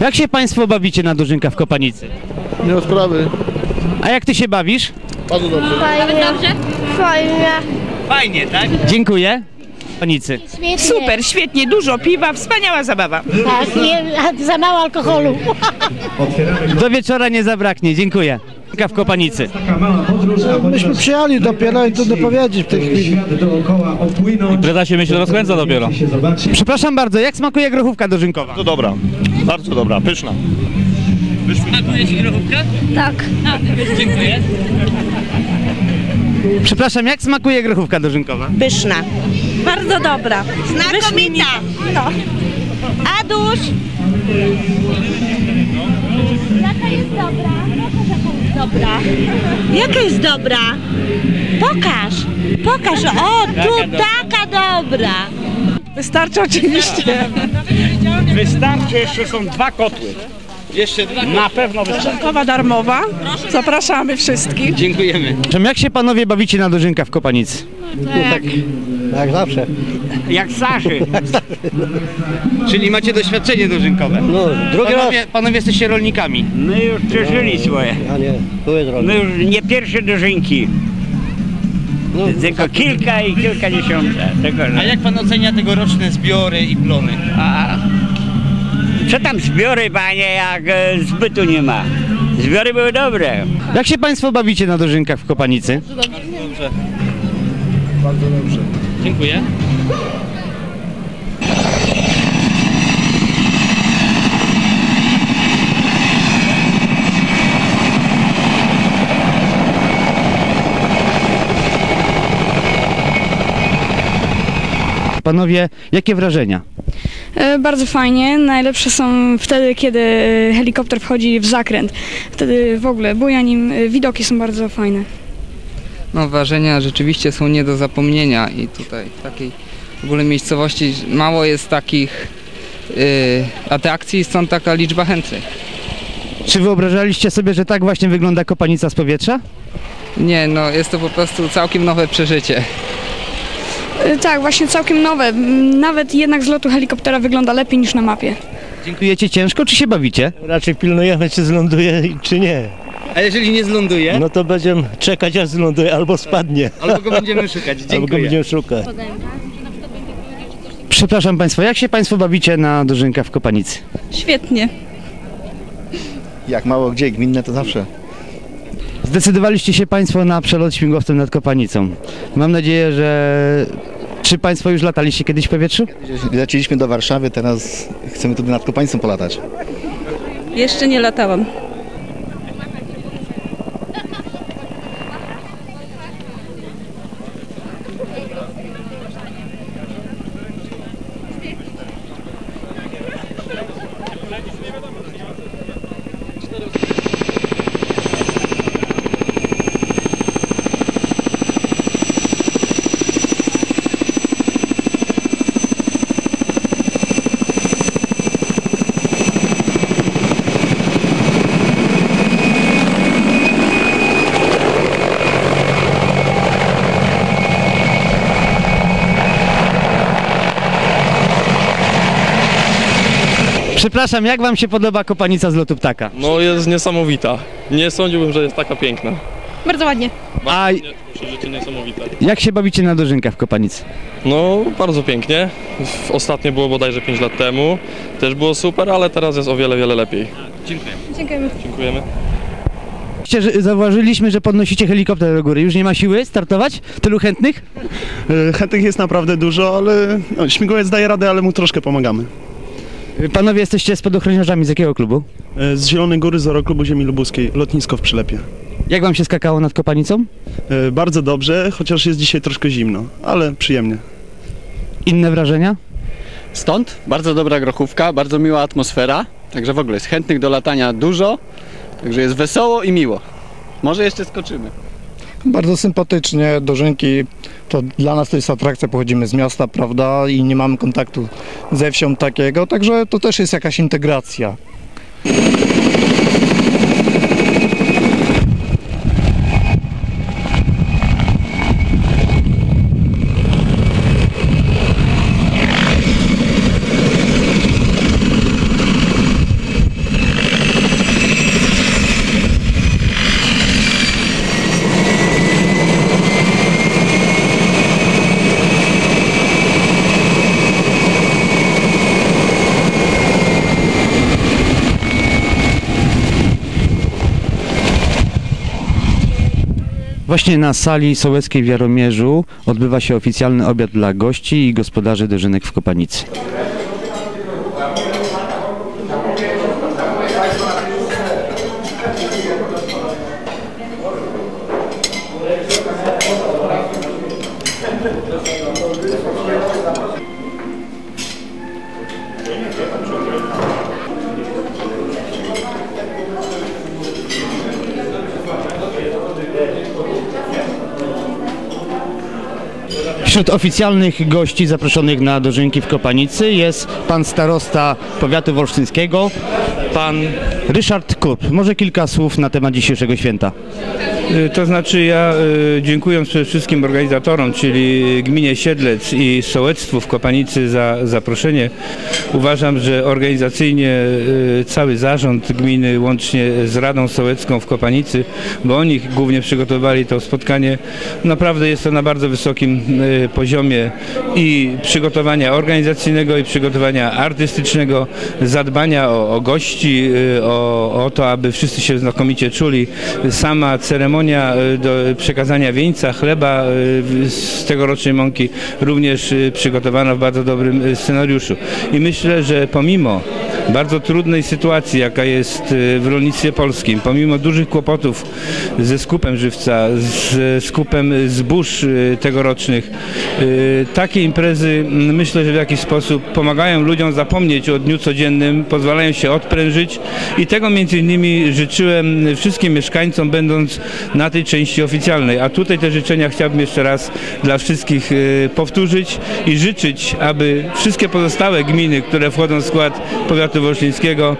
Jak się Państwo bawicie na Dożynka w Kopanicy? Nie ma sprawy. A jak Ty się bawisz? Bardzo dobrze. Fajnie. Fajnie. Fajnie, tak? Dziękuję. Kopanicy. Super, świetnie, dużo piwa, wspaniała zabawa. Tak, nie, za mało alkoholu. Do wieczora nie zabraknie, dziękuję. W Kopanicy. Myśmy przyjechali dopiero i trudno powiedzieć w tej chwili. Impreza się myślę rozkręca dopiero. Przepraszam bardzo, jak smakuje grochówka dożynkowa? To dobra, bardzo dobra, pyszna. Smakuje Ci grochówka? Tak. Dziękuję. Przepraszam, jak smakuje grochówka dożynkowa? Pyszna. Bardzo dobra. Znakomita. No. Aduś. Jaka jest dobra? Dobra. Jaka jest dobra? Pokaż. Pokaż. O, tu taka dobra. Wystarczy oczywiście. Wystarczy, jeszcze są dwa kotły. Jeszcze dwa. Na pewno wystarczy. Kawa darmowa. Zapraszamy wszystkich. Dziękujemy. Jak się panowie bawicie na dożynka w Kopanicy? Jak zawsze. Jak Saszy. Czyli macie doświadczenie dożynkowe. No, drugi raz. Panowie, panowie jesteście rolnikami. My już przeżyli swoje. A nie, tu jest drogi. My już nie pierwsze dożynki. Tylko kilka i kilkadziesiąt. Tego, A jak pan ocenia tegoroczne zbiory i plony? a, co tam zbiory, panie, jak e, zbytu nie ma? Zbiory były dobre. Jak się państwo bawicie na dożynkach w Kopanicy? Bardzo dobrze. Dziękuję. Panowie, jakie wrażenia? E, Bardzo fajnie. Najlepsze są wtedy, kiedy e, helikopter wchodzi w zakręt. Wtedy w ogóle buja nim, e, widoki są bardzo fajne. No wrażenia rzeczywiście są nie do zapomnienia i tutaj w takiej w ogóle miejscowości mało jest takich yy, atrakcji, stąd taka liczba chętnych. Czy wyobrażaliście sobie, że tak właśnie wygląda Kopanica z powietrza? Nie, no jest to po prostu całkiem nowe przeżycie. E, Tak, właśnie całkiem nowe. Nawet jednak z lotu helikoptera wygląda lepiej niż na mapie. Dziękujecie ciężko, czy się bawicie? Raczej pilnujemy, czy zląduje, czy nie. A jeżeli nie zląduje, No to będziemy czekać, aż zląduje, albo spadnie. albo go będziemy szukać. Albo go będziemy szukać. Przepraszam Państwa, jak się Państwo bawicie na dożynkach w Kopanicy? Świetnie. Jak mało gdzie, gminne to zawsze. Zdecydowaliście się Państwo na przelot śmigłowcem nad Kopanicą. Mam nadzieję, że... Czy Państwo już lataliście kiedyś w powietrzu? Leciliśmy do Warszawy, teraz chcemy tutaj nad Kopańcą polatać. Jeszcze nie latałam. Przepraszam, jak Wam się podoba Kopanica z lotu ptaka? No jest niesamowita. Nie sądziłbym, że jest taka piękna. Bardzo ładnie. A niesamowite. jak się bawicie na dożynkach w Kopanicy? No bardzo pięknie. Ostatnie było bodajże 5 lat temu. Też było super, ale teraz jest o wiele, wiele lepiej. Dziękujemy. Dziękujemy. Wiecie, że Zauważyliśmy, że podnosicie helikopter do góry. Już nie ma siły startować? Tylu chętnych? E, Chętnych jest naprawdę dużo, ale no, śmigłowiec daje radę, ale mu troszkę pomagamy. Panowie jesteście spadochroniarzami z jakiego klubu? E, Z Zielonej Góry z Aeroklubu Ziemi Lubuskiej, lotnisko w Przylepie. Jak Wam się skakało nad Kopanicą? E, Bardzo dobrze, chociaż jest dzisiaj troszkę zimno, ale przyjemnie. Inne wrażenia? Stąd bardzo dobra grochówka, bardzo miła atmosfera, także w ogóle jest chętnych do latania dużo, także jest wesoło i miło. Może jeszcze skoczymy. Bardzo sympatycznie, dożynki to dla nas to jest atrakcja, pochodzimy z miasta, prawda, i nie mamy kontaktu ze wsią takiego, także to też jest jakaś integracja. Właśnie na sali sołeckiej w Jaromierzu odbywa się oficjalny obiad dla gości i gospodarzy dożynek w Kopanicy. Wśród oficjalnych gości zaproszonych na dożynki w Kopanicy jest pan starosta powiatu wolsztyńskiego, pan Ryszard Kup. Może kilka słów na temat dzisiejszego święta. Y, To znaczy ja y, dziękując przede wszystkim organizatorom, czyli gminie Siedlec i sołectwu w Kopanicy za zaproszenie, uważam, że organizacyjnie y, cały zarząd gminy łącznie z Radą Sołecką w Kopanicy, bo oni głównie przygotowali to spotkanie, naprawdę jest to na bardzo wysokim poziomie i przygotowania organizacyjnego i przygotowania artystycznego, zadbania o, o gości, o, o to, aby wszyscy się znakomicie czuli. Sama ceremonia y, do przekazania wieńca, chleba y, z tegorocznej mąki również y, przygotowano w bardzo dobrym scenariuszu. I myślę, że pomimo bardzo trudnej sytuacji, jaka jest y, w rolnictwie polskim, pomimo dużych kłopotów ze skupem żywca, z skupem zbóż y, tegorocznych, y, takie imprezy mm, myślę, że w jakiś sposób pomagają ludziom zapomnieć o dniu codziennym, pozwalają się odprężyć i tego między innymi życzyłem wszystkim mieszkańcom, będąc na tej części oficjalnej. A tutaj te życzenia chciałbym jeszcze raz dla wszystkich powtórzyć i życzyć, aby wszystkie pozostałe gminy, które wchodzą w skład powiatu wolsztyńskiego,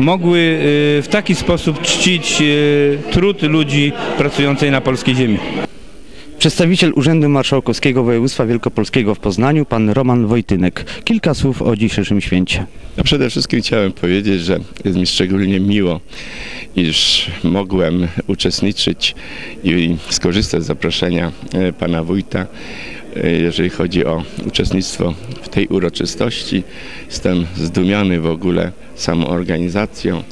mogły y, w taki sposób czcić y, trud ludzi pracującej na polskiej ziemi. Przedstawiciel Urzędu Marszałkowskiego Województwa Wielkopolskiego w Poznaniu, pan Roman Wojtynek. Kilka słów o dzisiejszym święcie. No przede wszystkim chciałem powiedzieć, że jest mi szczególnie miło, iż mogłem uczestniczyć i skorzystać z zaproszenia e, pana wójta, e, jeżeli chodzi o uczestnictwo tej uroczystości. Jestem zdumiony w ogóle samą organizacją,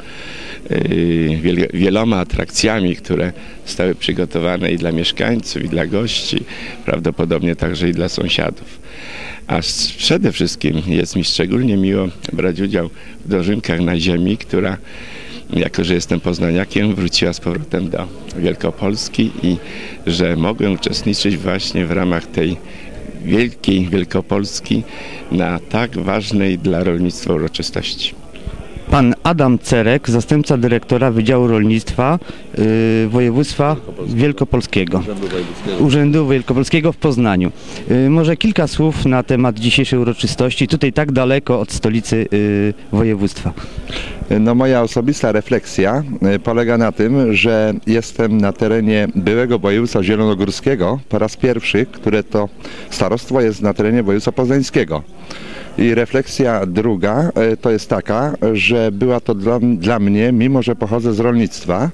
wiel- wieloma atrakcjami, które zostały przygotowane i dla mieszkańców, i dla gości, prawdopodobnie także i dla sąsiadów. A przede wszystkim jest mi szczególnie miło brać udział w dożynkach na ziemi, która, jako że jestem poznaniakiem, wróciła z powrotem do Wielkopolski i że mogłem uczestniczyć właśnie w ramach tej wielkiej Wielkopolski na tak ważnej dla rolnictwa uroczystości. Pan Adam Cerek, zastępca dyrektora Wydziału Rolnictwa y, Województwa Wielkopolskiego. Urzędu Wielkopolskiego w Poznaniu. Y, może kilka słów na temat dzisiejszej uroczystości, tutaj tak daleko od stolicy y, województwa. No moja osobista refleksja y, polega na tym, że jestem na terenie byłego województwa zielonogórskiego po raz pierwszy, które to starostwo jest na terenie województwa poznańskiego. I refleksja druga y, to jest taka, że była to dla, dla mnie, mimo że pochodzę z rolnictwa,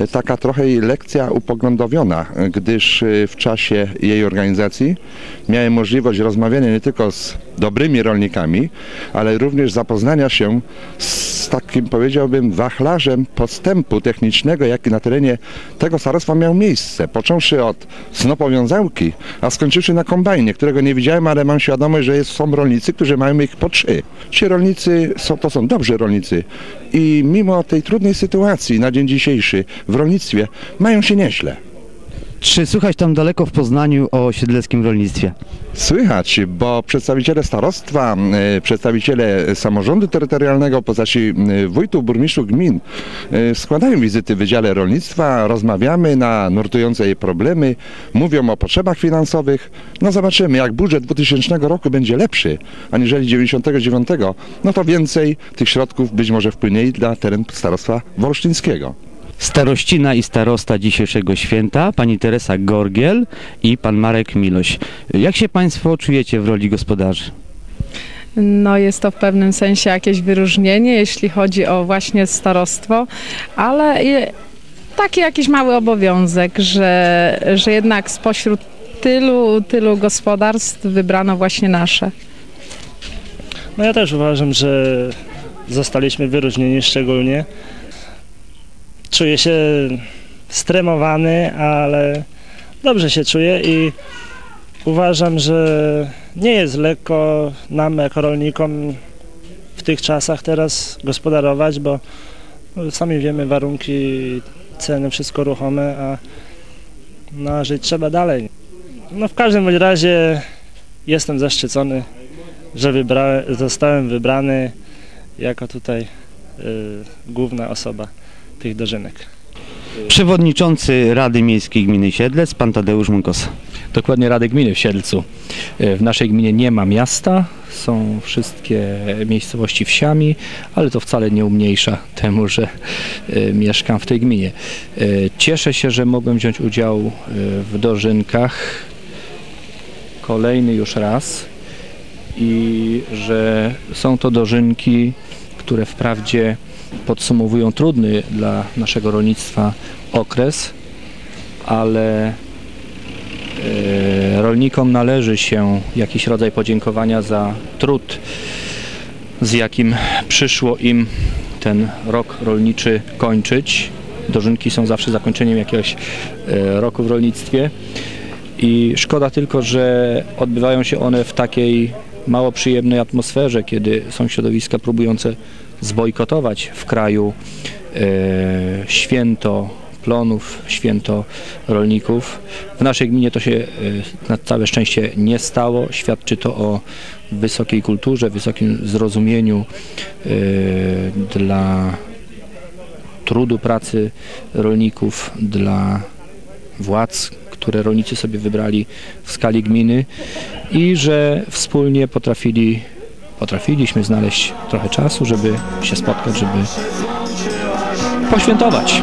y, taka trochę lekcja upoglądowiona, gdyż y, w czasie jej organizacji miałem możliwość rozmawiania nie tylko z dobrymi rolnikami, ale również zapoznania się z takim powiedziałbym wachlarzem postępu technicznego, jaki na terenie tego starostwa miał miejsce, począwszy od snopowiązałki, a skończywszy na kombajnie, którego nie widziałem, ale mam świadomość, że jest, są rolnicy, którzy mają ich po trzy. Ci rolnicy są, to są dobrzy rolnicy i mimo tej trudnej sytuacji na dzień dzisiejszy w rolnictwie mają się nieźle. Czy słychać tam daleko w Poznaniu o siedleckim rolnictwie? Słychać, bo przedstawiciele starostwa, e, przedstawiciele samorządu terytorialnego, poza ci e, wójtów, burmistrzów gmin e, składają wizyty w Wydziale Rolnictwa, rozmawiamy na nurtujące jej problemy, mówią o potrzebach finansowych. No zobaczymy, jak budżet 2000 roku będzie lepszy aniżeli 99, no to więcej tych środków być może wpłynie dla teren starostwa wolsztyńskiego. Starościna i starosta dzisiejszego święta, pani Teresa Gorgiel i pan Marek Miloś. Jak się państwo czujecie w roli gospodarzy? No jest to w pewnym sensie jakieś wyróżnienie, jeśli chodzi o właśnie starostwo, ale taki jakiś mały obowiązek, że, że jednak spośród tylu, tylu gospodarstw wybrano właśnie nasze. No ja też uważam, że zostaliśmy wyróżnieni szczególnie. Czuję się stremowany, ale dobrze się czuję i uważam, że nie jest lekko nam jako rolnikom w tych czasach teraz gospodarować, bo sami wiemy warunki, ceny, wszystko ruchome, a no, żyć trzeba dalej. No w każdym razie jestem zaszczycony, że zostałem wybrany jako tutaj y, główna osoba tych dożynek. Przewodniczący Rady Miejskiej Gminy Siedlec, pan Tadeusz Munkos. Dokładnie Rady Gminy w Siedlcu. W naszej gminie nie ma miasta, są wszystkie miejscowości wsiami, ale to wcale nie umniejsza temu, że e, mieszkam w tej gminie. E, Cieszę się, że mogłem wziąć udział e, w dożynkach kolejny już raz i że są to dożynki, które wprawdzie podsumowują trudny dla naszego rolnictwa okres, ale e, rolnikom należy się jakiś rodzaj podziękowania za trud, z jakim przyszło im ten rok rolniczy kończyć. Dożynki są zawsze zakończeniem jakiegoś e, roku w rolnictwie i szkoda tylko, że odbywają się one w takiej mało przyjemnej atmosferze, kiedy są środowiska próbujące zbojkotować w kraju e, święto plonów, święto rolników. W naszej gminie to się e, na całe szczęście nie stało. Świadczy to o wysokiej kulturze, wysokim zrozumieniu e, dla trudu pracy rolników, dla władz, które rolnicy sobie wybrali w skali gminy i że wspólnie potrafili, potrafiliśmy znaleźć trochę czasu, żeby się spotkać, żeby poświętować.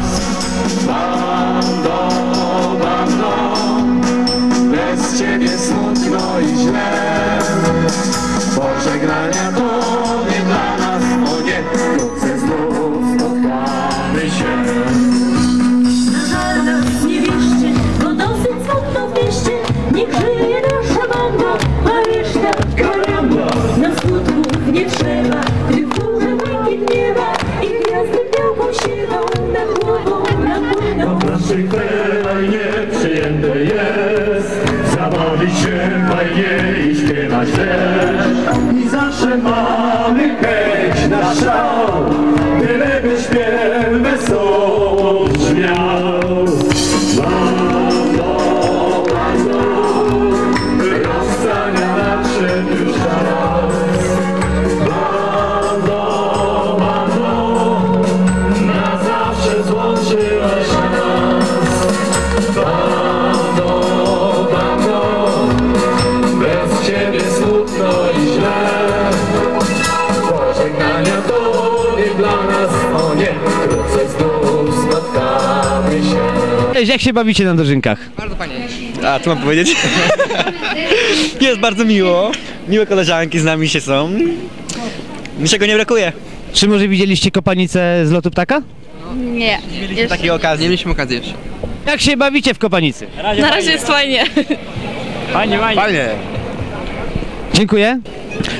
Cześć, jak się bawicie na dożynkach? Bardzo fajnie. A, co mam powiedzieć? Jest bardzo miło. Miłe koleżanki z nami się są. Niczego nie brakuje. Czy może widzieliście kopanicę z lotu ptaka? Nie. Mieliśmy takiej okazji. Nie mieliśmy okazji jeszcze. Jak się bawicie w kopanicy? Na razie jest fajnie. Fajnie, fajnie. Fajnie. Dziękuję.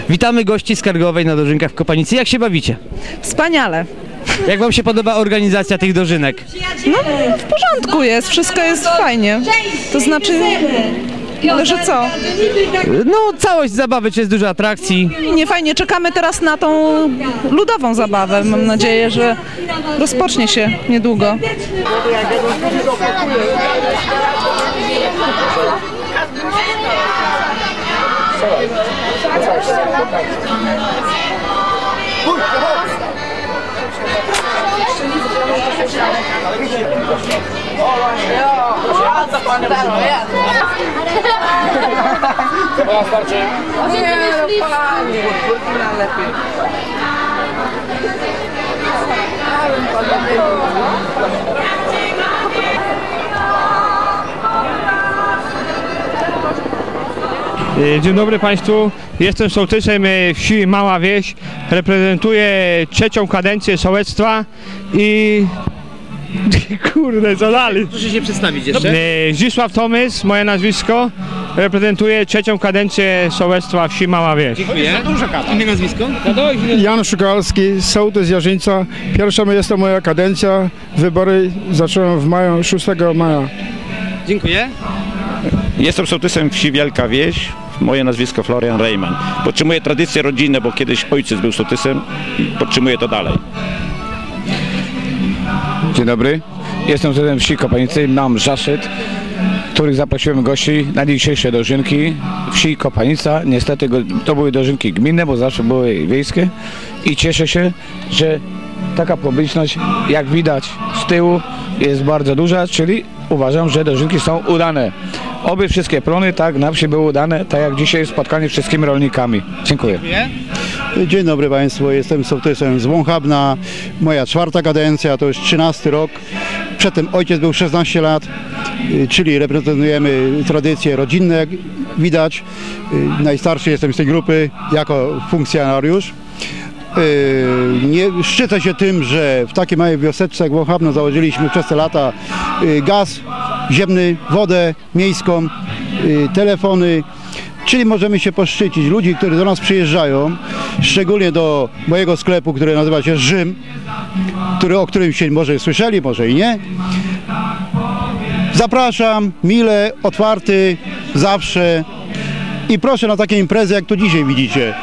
Witamy gości skargowej na dożynkach w Kopanicy. Jak się bawicie? Wspaniale. Jak wam się podoba organizacja tych dożynek? No w porządku jest, wszystko jest fajnie. To znaczy, że co? No całość zabawy, czy jest dużo atrakcji? Nie fajnie, czekamy teraz na tą ludową zabawę. Mam nadzieję, że rozpocznie się niedługo. No panie. Lepiej. E, Dzień dobry Państwu, jestem sołtysem e, wsi Mała Wieś, reprezentuję trzecią kadencję sołectwa i... Kurde, co dalej? Proszę się przedstawić jeszcze. E, Zdzisław Tomys, moje nazwisko, reprezentuję trzecią kadencję sołectwa wsi Mała Wieś. Imię, nazwisko? Jan Szukalski, sołtys Jarzyńca. Pierwsza jest to moja kadencja. Wybory zacząłem w maju, 6 maja. Dziękuję. Jestem sołtysem wsi Wielka Wieś. Moje nazwisko Florian Rejman. Podtrzymuję tradycje rodzinne, bo kiedyś ojciec był sołtysem i podtrzymuję to dalej. Dzień dobry. Jestem sołtysem wsi Kopanicy. Mam zaszczyt, których zaprosiłem gości na dzisiejsze dożynki wsi Kopanica. Niestety to były dożynki gminne, bo zawsze były wiejskie. I cieszę się, że taka publiczność, jak widać z tyłu, jest bardzo duża, czyli uważam, że dożynki są udane. Oby wszystkie plony tak na wsi były udane, tak jak dzisiaj spotkanie z wszystkimi rolnikami. Dziękuję. Dzień dobry Państwu, jestem sołtysem z Wąchabna. Moja czwarta kadencja, to już 13 rok. Przedtem ojciec był 16 lat, czyli reprezentujemy tradycje rodzinne, jak widać. Najstarszy jestem z tej grupy jako funkcjonariusz. Y, Nie szczycę się tym, że w takiej małej wioseczce jak Wąchabno założyliśmy przez te lata y, gaz ziemny, wodę miejską, y, telefony, Czyli możemy się poszczycić ludzi, którzy do nas przyjeżdżają, szczególnie do mojego sklepu, który nazywa się Rzym, który, o którym się może słyszeli, może i nie. Zapraszam, mile, otwarty, zawsze. I proszę na takie imprezy, jak tu dzisiaj widzicie.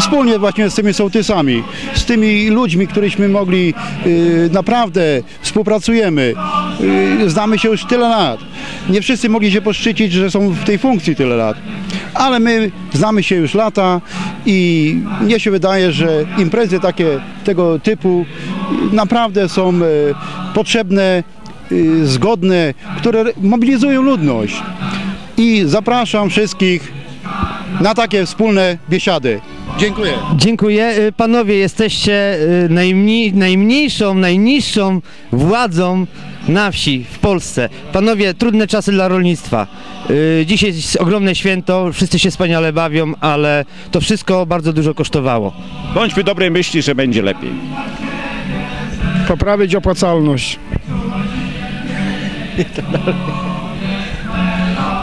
Wspólnie właśnie z tymi sołtysami, z tymi ludźmi, któryśmy mogli, y, naprawdę współpracujemy. Y, znamy się już tyle lat. Nie wszyscy mogli się poszczycić, że są w tej funkcji tyle lat. Ale my znamy się już lata i mnie się wydaje, że imprezy takie tego typu naprawdę są e, potrzebne, y, zgodne, które mobilizują ludność. I zapraszam wszystkich na takie wspólne biesiady. Dziękuję. Dziękuję. Y, Panowie, jesteście y, najmniej, najmniejszą, najniższą władzą na wsi w Polsce. Panowie, trudne czasy dla rolnictwa. Y, Dzisiaj jest ogromne święto, wszyscy się wspaniale bawią, ale to wszystko bardzo dużo kosztowało. Bądźmy dobrej myśli, że będzie lepiej. Poprawić opłacalność.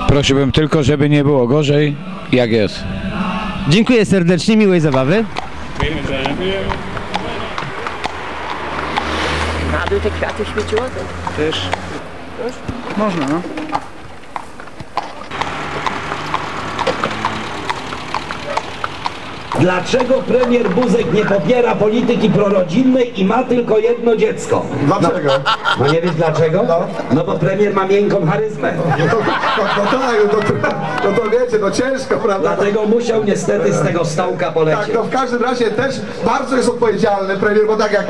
Prosiłbym tylko, żeby nie było gorzej, jak jest. Dziękuję serdecznie, miłej zabawy. Rady te kwiaty świeciło? To... Też. Można, no. Dlaczego premier Buzek nie popiera polityki prorodzinnej i ma tylko jedno dziecko? Dlaczego? No, no nie wiesz dlaczego? No. bo premier ma miękką charyzmę. No to, no, no tak, no to, no to wiecie, no ciężko, prawda? Dlatego musiał niestety z tego stołka polecieć. Tak, no w każdym razie też bardzo jest odpowiedzialny premier, bo tak jak,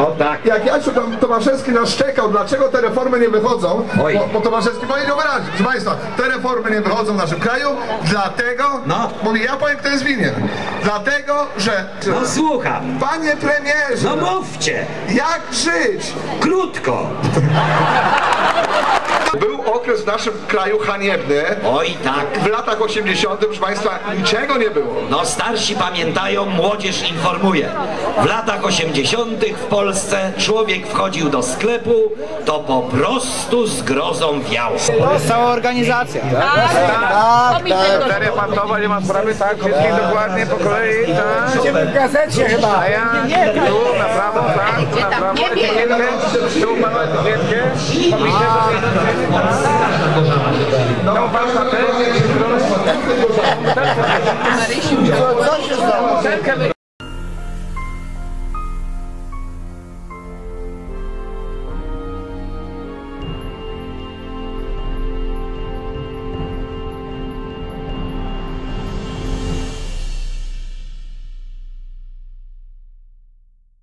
jak Jasiu Tom, Tomaszewski nas szczekał, dlaczego te reformy nie wychodzą, Oj. bo, bo Tomaszewski powiedział wyraźnie, proszę Państwa, te reformy nie wychodzą w naszym kraju, dlatego, no. mówi, ja powiem, kto jest winien, dlatego, No słucham. Panie premierze! No mówcie! Jak żyć? Krótko! Był okres w naszym kraju haniebny. Oj tak. W latach 80. proszę Państwa niczego nie było. No starsi pamiętają, młodzież informuje. W latach 80. w Polsce człowiek wchodził do sklepu, to po prostu z grozą wiało. To jest cała organizacja. Tak, tak. Seria pantowa, nie ma sprawy, tak, wszystkich dokładnie po kolei, tak. Będziemy w gazecie chyba. A ja, tu, na prawo, tak, na prawo, etykietkę, tu panu etykietkę, powiedzmy, że tą warsztatę, Marysiu, co się stało?